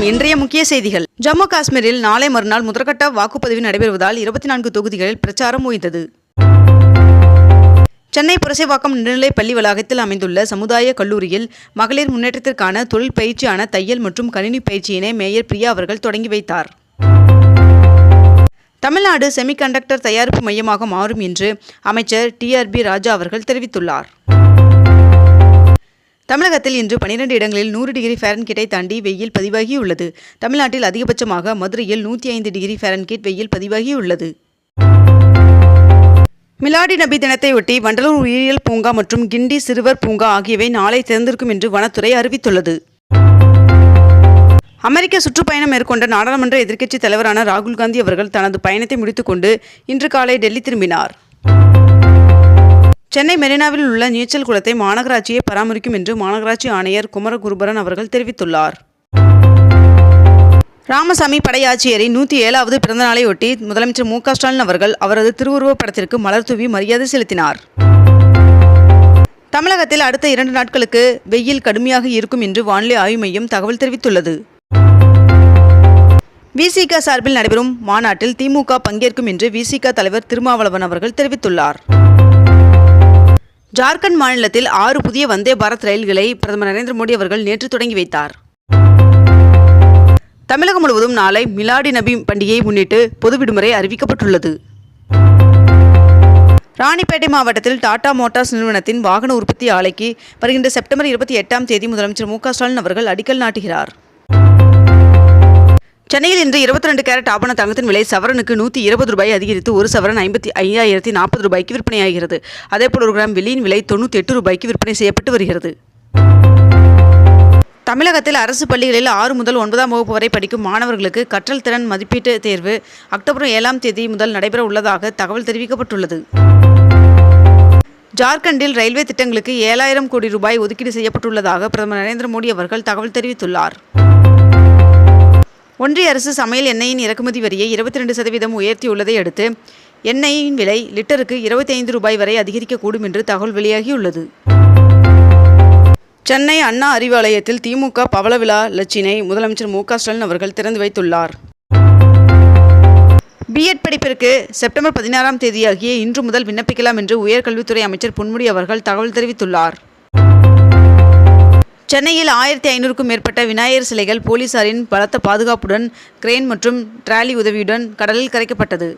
வணக்கம் இன்றைய முக்கிய செய்திகள். ஜம்மு காஷ்மீரில் நாளை மறுநாள் முதற்கட்ட வாக்குப்பதிவு நடைபெறுவதால் இருபத்தி நான்கு தொகுதிகளில் பிரச்சாரம் ஓய்ந்தது. சென்னை புரசைவாக்கம் நடுநிலைப் பள்ளி வளாகத்தில் அமைந்துள்ள சமுதாய கல்லூரியில் மகளிர் முன்னேற்றத்திற்கான தொழில் பயிற்சியான தையல் மற்றும் கணினி பயிற்சியினை மேயர் பிரியா அவர்கள் தொடங்கி வைத்தார். தமிழ்நாடு செமிகண்டக்டர் தயாரிப்பு மையமாக மாறும் என்று அமைச்சர் டிஆர்பி ராஜா அவர்கள் தெரிவித்துள்ளார். தமிழகத்தில் இன்று பனிரெண்டு இடங்களில் நூறு டிகிரி ஃபாரன்கீட்டை தாண்டி வெயில் பதிவாகியுள்ளது. தமிழ்நாட்டில் அதிகபட்சமாக மதுரையில் நூற்றி ஐந்து டிகிரி ஃபாரன்கீட் வெயில் பதிவாகியுள்ளது. மிலாடி நபி தினத்தையொட்டி வண்டலூர் உயிரியல் பூங்கா மற்றும் கிண்டி சிறுவர் பூங்கா ஆகியவை நாளை திறந்திருக்கும் என்று வனத்துறை அறிவித்துள்ளது. அமெரிக்க சுற்றுப்பயணம் மேற்கொண்ட நாடாளுமன்ற எதிர்க்கட்சித் தலைவரான ராகுல் காந்தி அவர்கள் தனது பயணத்தை முடித்துக்கொண்டு இன்று காலை டெல்லி திரும்பினார். சென்னை மெரினாவில் உள்ள நீச்சல் குளத்தை மாநகராட்சியே பராமரிக்கும் என்று மாநகராட்சி ஆணையர் குமரகுருபரன் அவர்கள் தெரிவித்துள்ளார். ராமசாமி படையாட்சியரின் நூற்றி ஏழாவது பிறந்தநாளையொட்டி முதலமைச்சர் மு க ஸ்டாலின் அவர்கள் அவரது திருவுருவப் படத்திற்கு மலர் தூவி மரியாதை செலுத்தினார். தமிழகத்தில் அடுத்த இரண்டு நாட்களுக்கு வெயில் கடுமையாக இருக்கும் என்று வானிலை ஆய்வு மையம் தகவல் தெரிவித்துள்ளது. விசிக சார்பில் நடைபெறும் மாநாட்டில் திமுக பங்கேற்கும் என்று விசிக தலைவர் திருமாவளவன் அவர்கள் தெரிவித்துள்ளார். ஜார்க்கண்ட் மாநிலத்தில் ஆறு புதிய வந்தே பாரத் ரயில்களை பிரதமர் நரேந்திர மோடி அவர்கள் நேற்று தொடங்கி வைத்தார். தமிழகம் முழுவதும் நாளை மிலாடி நபி பண்டிகையை முன்னிட்டு பொது விடுமுறை அறிவிக்கப்பட்டுள்ளது. ராணிப்பேட்டை மாவட்டத்தில் டாடா மோட்டார்ஸ் நிறுவனத்தின் வாகன உற்பத்தி ஆலைக்கு வருகின்ற செப்டம்பர் இருபத்தி எட்டாம் தேதி முதலமைச்சர் மு க ஸ்டாலின் அவர்கள் அடிக்கல் நாட்டுகிறார். சென்னையில் இன்று இருபத்தி ரெண்டு கேரட் ஆபண தங்கத்தின் விலை சவரனுக்கு நூற்றி இருபது ரூபாய் அதிகரித்து ஒரு சவரன் ஐம்பத்தி ஐயாயிரத்தி நாற்பது ரூபாய்க்கு விற்பனையாகிறது. அதேபோல் ஒரு கிராம் வெள்ளியின் விலை தொண்ணூற்றி எட்டு ரூபாய்க்கு விற்பனை செய்யப்பட்டு வருகிறது. தமிழகத்தில் அரசு பள்ளிகளில் ஆறு முதல் ஒன்பதாம் வகுப்பு வரை படிக்கும் மாணவர்களுக்கு கற்றல் திறன் மதிப்பீட்டு தேர்வு அக்டோபர் ஏழாம் தேதி முதல் நடைபெற உள்ளதாக தகவல் தெரிவிக்கப்பட்டுள்ளது. ஜார்க்கண்டில் ரயில்வே திட்டங்களுக்கு ஏழாயிரம் கோடி ரூபாய் ஒதுக்கீடு செய்யப்பட்டுள்ளதாக பிரதமர் நரேந்திர மோடி அவர்கள் தகவல் தெரிவித்துள்ளார். ஒன்றிய அரசு சமையல் எண்ணெயின் இறக்குமதி வரியை இருபத்தி ரெண்டு சதவீதம் உயர்த்தியுள்ளதை அடுத்து எண்ணெயின் விலை லிட்டருக்கு இருபத்தி ஐந்து ரூபாய் வரை அதிகரிக்கக்கூடும் என்று தகவல் வெளியாகியுள்ளது. சென்னை அண்ணா அறிவாலயத்தில் திமுக பவள விழா லட்சினை முதலமைச்சர் மு க ஸ்டாலின் அவர்கள் திறந்து வைத்துள்ளார். பிஎட் படிப்பிற்கு செப்டம்பர் பதினாறாம் தேதியாகிய இன்று முதல் விண்ணப்பிக்கலாம் என்று உயர்கல்வித்துறை அமைச்சர் பொன்முடி அவர்கள் தகவல் தெரிவித்துள்ளார். சென்னையில் ஆயிரத்தி ஐநூறுக்கும் மேற்பட்ட விநாயகர் சிலைகள் போலீசாரின் பலத்த பாதுகாப்புடன் கிரேன் மற்றும் டிராலி உதவியுடன் கடலில் கரைக்கப்பட்டது.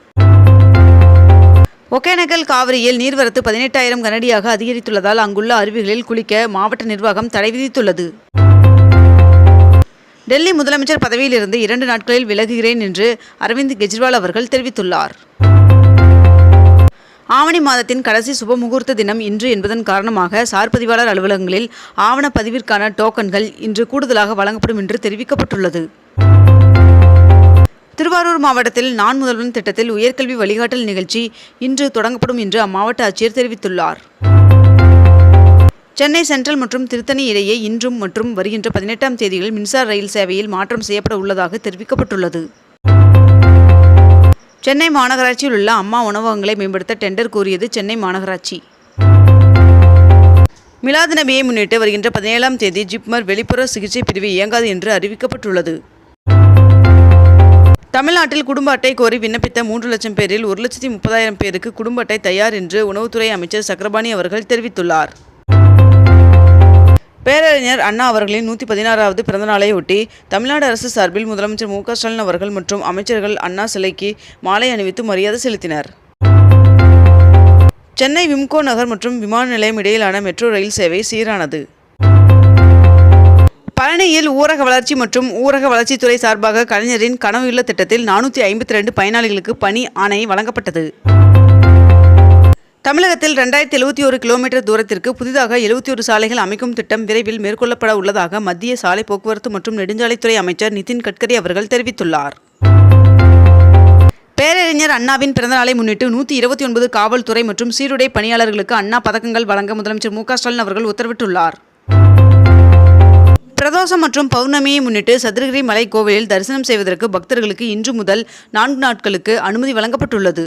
ஒகேனக்கல் காவிரியில் நீர்வரத்து பதினெட்டாயிரம் கனடியாக அதிகரித்துள்ளதால் அங்குள்ள அருவிகளில் குளிக்க மாவட்ட நிர்வாகம் தடை விதித்துள்ளது. டெல்லி முதலமைச்சர் பதவியிலிருந்து இரண்டு நாட்களில் விலகுகிறேன் என்று அரவிந்த் கெஜ்ரிவால் அவர்கள் தெரிவித்துள்ளார். ஆவணி மாதத்தின் கடைசி சுப முகூர்த்த தினம் இன்று என்பதன் காரணமாக சார்பதிவாளர் அலுவலகங்களில் ஆவணப்பதிவிற்கான டோக்கன்கள் இன்று கூடுதலாக வழங்கப்படும் என்று தெரிவிக்கப்பட்டுள்ளது. திருவாரூர் மாவட்டத்தில் நான் முதல்வன் திட்டத்தில் உயர்கல்வி வழிகாட்டல் நிகழ்ச்சி இன்று தொடங்கப்படும் என்று அம்மாவட்ட ஆட்சியர் தெரிவித்துள்ளார். சென்னை சென்ட்ரல் மற்றும் திருத்தணி இடையே இன்றும் மற்றும் வருகின்ற பதினெட்டாம் தேதிகளில் மின்சார ரயில் சேவையில் மாற்றம் செய்யப்பட உள்ளதாக தெரிவிக்கப்பட்டுள்ளது. சென்னை மாநகராட்சியில் உள்ள அம்மா உணவகங்களை மேம்படுத்த டெண்டர் கோரியது சென்னை மாநகராட்சி. மிலாது நபியை முன்னிட்டு வருகின்ற பதினேழாம் தேதி ஜிப்மர் வெளிப்புற சிகிச்சை பிரிவு இயங்காது என்று அறிவிக்கப்பட்டுள்ளது. தமிழ்நாட்டில் குடும்ப அட்டை கோரி விண்ணப்பித்த மூன்று லட்சம் பேரில் ஒரு லட்சத்தி முப்பதாயிரம் பேருக்கு குடும்ப அட்டை தயார் என்று உணவுத்துறை அமைச்சர் சக்கரபாணி அவர்கள் தெரிவித்துள்ளார். பேரறிஞர் அண்ணா அவர்களின் நூற்றி பதினாறாவது பிறந்தநாளையொட்டி தமிழ்நாடு அரசு சார்பில் முதலமைச்சர் மு ஸ்டாலின் அவர்கள் மற்றும் அமைச்சர்கள் அண்ணா சிலைக்கு மாலை அணிவித்து மரியாதை செலுத்தினர். சென்னை விம்கோ நகர் மற்றும் விமான நிலையம் இடையிலான மெட்ரோ ரயில் சேவை சீரானது. பழனியில் ஊரக வளர்ச்சி மற்றும் ஊரக வளர்ச்சித்துறை சார்பாக கலைஞரின் கனவு இல்ல திட்டத்தில் நானூற்றி ஐம்பத்தி ரெண்டு பயனாளிகளுக்கு பணி ஆணை வழங்கப்பட்டது. தமிழகத்தில் ரெண்டாயிரத்தி எழுபத்தி ஒரு கிலோமீட்டர் தூரத்திற்கு புதிதாக எழுபத்தி ஒரு சாலைகள் அமைக்கும் திட்டம் விரைவில் மேற்கொள்ளப்பட உள்ளதாக மத்திய சாலை போக்குவரத்து மற்றும் நெடுஞ்சாலைத்துறை அமைச்சர் நிதின் கட்கரி அவர்கள் தெரிவித்துள்ளார். பேரறிஞர் அண்ணாவின் பிறந்தநாளை முன்னிட்டு நூற்றி இருபத்தி ஒன்பது காவல்துறை மற்றும் சீருடை பணியாளர்களுக்கு அண்ணா பதக்கங்கள் வழங்க முதலமைச்சர் மு ஸ்டாலின் அவர்கள் உத்தரவிட்டுள்ளார். பிரதோஷம் மற்றும் பௌர்ணமியை முன்னிட்டு சதுரகிரி மலை கோவிலில் தரிசனம் செய்வதற்கு பக்தர்களுக்கு இன்று முதல் நான்கு நாட்களுக்கு அனுமதி வழங்கப்பட்டுள்ளது.